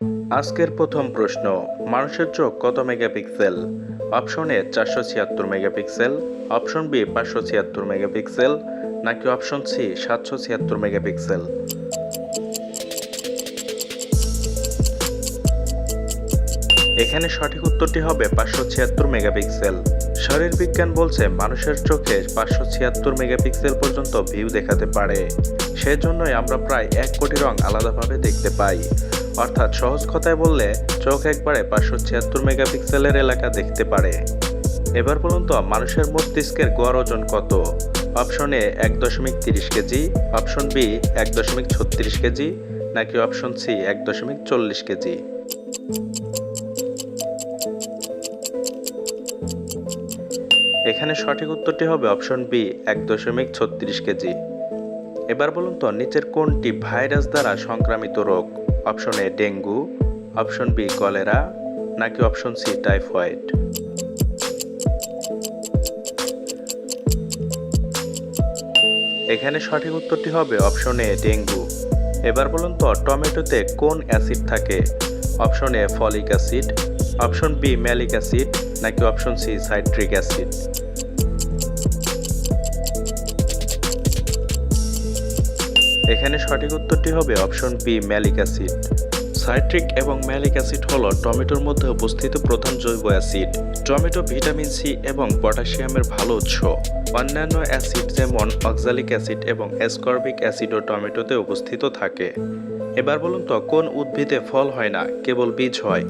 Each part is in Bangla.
আজকের প্রথম প্রশ্ন, মানুষের চোখ কত মেগাপিক্সেল? অপশন এ চারশো ছিয়াত্তর মেগাপিক্সেল, অপশন বি পাঁচশো ছিয়াত্তর মেগাপিক্সেল, নাকি অপশন সি সাতশো ছিয়াত্তর মেগাপিক্সেল? এখানে সঠিক উত্তরটি হবে পাঁচশো ছিয়াত্তর মেগাপিক্সেল। শারীরবিজ্ঞান বলছে মানুষের চোখে পাঁচশো ছিয়াত্তর মেগাপিক্সেল পর্যন্ত ভিউ দেখাতে পারে। সেজন্যই আমরা প্রায় এক কোটি রং আলাদাভাবে দেখতে পাই। অর্থাৎ সহজ কথায় বললে, চোখ একবারে পাঁচশো ছিয়াত্তর মেগাপিক্সেলের এলাকা দেখতে পারে। এবার বলুন তো, মানুষের মস্তিষ্কের গড় ওজন কত? অপশন এ এক দশমিক তিরিশ কেজি, অপশন বি এক দশমিক ছত্রিশ কেজি, নাকি অপশন সি এক দশমিক চল্লিশ কেজি? এখানে সঠিক উত্তরটি হবে অপশন বি, এক দশমিক ছত্রিশ কেজি। এবার বলুন তো, নিচের কোনটি ভাইরাস দ্বারা সংক্রামিত রোগ? Option A dengue, option B cholera, নাকি অপশন সি টাইফয়েড? এখানে সঠিক উত্তরটি হবে অপশন এ ডেঙ্গু। এবার বলুন তো, টমেটোতে কোন অ্যাসিড থাকে? Option A folic acid, option B malic acid, নাকি অপশন সি সাইট্রিক অ্যাসিড? এখানে সঠিক উত্তরটি হবে option B, malic acid. Citric এবং ম্যালিক অ্যাসিড হল টমেটোর মধ্যে উপস্থিত প্রধান জৈব অ্যাসিড। টমেটো ভিটামিন সি এবং পটাশিয়ামের ভালো উৎস। অন্যান্য অ্যাসিড যেমন অক্সালিক অ্যাসিড এবং অ্যাসকর্বিক অ্যাসিডও টমেটোতে উপস্থিত থাকে। এবার বলুন তো, কোন উদ্ভিদে ফল হয় না, কেবল বীজ হয়?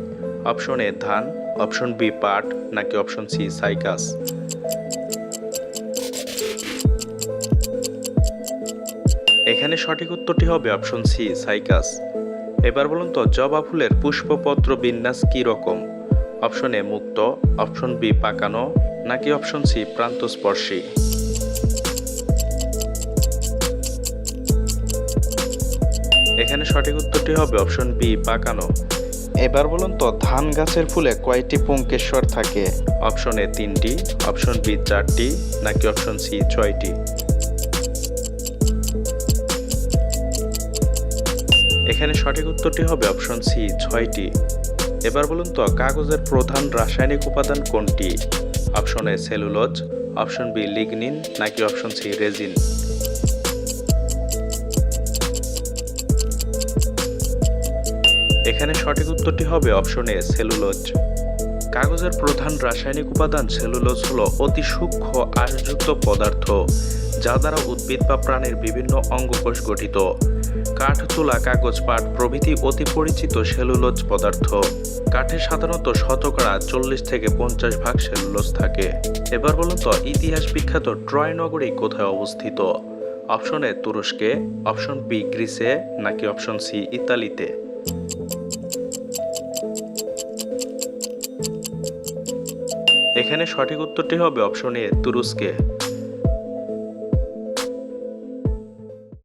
অপশন এ, ধান, অপশন বি, পাট, নাকি অপশন সি, সাইকাস? এখানে সঠিক উত্তরটি হবে অপশন সি, সাইকাস। এবার বলুন তো, জবা ফুলের পুষ্পপত্র বিন্যাস কি রকম? অপশন এ মুক্ত, অপশন বি পাকানো, নাকি অপশন সি প্রান্তস্পর্শী? এখানে সঠিক উত্তরটি হবে অপশন বি, পাকানো। এবার বলুন তো, ধান গাছের ফুলে কয়টি পুঙ্কেশ্বর থাকে? অপশন এ তিনটি, অপশন বি চারটি, নাকি অপশন সি ছয়টি? এখানে সঠিক উত্তরটি হবে অপশন সি, ছয়টি। এবার বলুন তো, কাগজের প্রধান রাসায়নিক উপাদান কোনটি? Option A, cellulose, option B, lignin, নাকি অপশন সি, রেজিন? এখানে সঠিক উত্তরটি হবে অপশন এ, সেলুলোজ। কাগজের প্রধান রাসায়নিক উপাদান সেলুলোজ হলো অতি সূক্ষ্ম আশযুক্ত পদার্থ, যা দ্বারা উদ্ভিদ বা প্রাণীর বিভিন্ন অঙ্গকোষ গঠিত। কাঠ, তুলা, কাগজ, পাট প্রভৃতি অতি পরিচিত সেলুলোজ পদার্থ। কাঠে সাধারণত শতকরা চল্লিশ থেকে পঞ্চাশ ভাগ সেলুলোজ থাকে। এবার বলুন তো, ইতিহাস বিখ্যাত ট্রয় নগরী কোথায় অবস্থিত? অপশন এ তুরস্কে, অপশন বি গ্রিসে, নাকি অপশন সি ইতালিতে? এখানে সঠিক উত্তরটি হবে অপশন এ তুরস্কে।